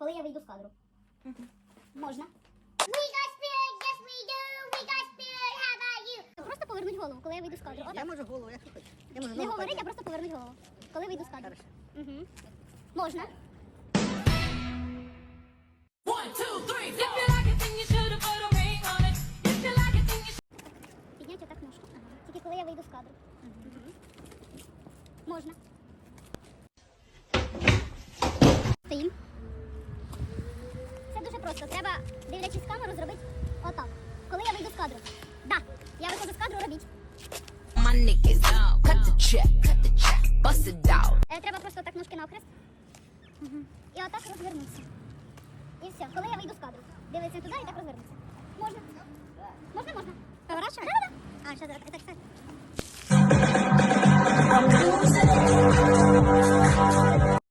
коли я вийду з кадру. Можна. We got spirit, yes we do. We got spirit, how about you? Просто повернуть голову, коли я вийду з кадру. Я можу голову, як ти хочеш. Я можу Не ногу говорить, а просто повернуть голову. Коли вийду з кадру. Хорошо. Угу. Можна. One, two, three, If you like it, then you should have put a ring on it. If you like it, then you Підняти отак ножку. Тільки коли я вийду з кадру. Можна. Просто. Треба, дивлячись камеру, зробити отак. Коли я вийду з кадру. Да. Я виходжу з кадру, робіть. Е, треба просто так ножки навхрест. Мгм. І отак розвернутися. І все. Коли я вийду з кадру. Дивиться туди і так розвернутися. Можна. Можна, можна. Поворачивай? Да, да, да. А, сейчас, это, кстати.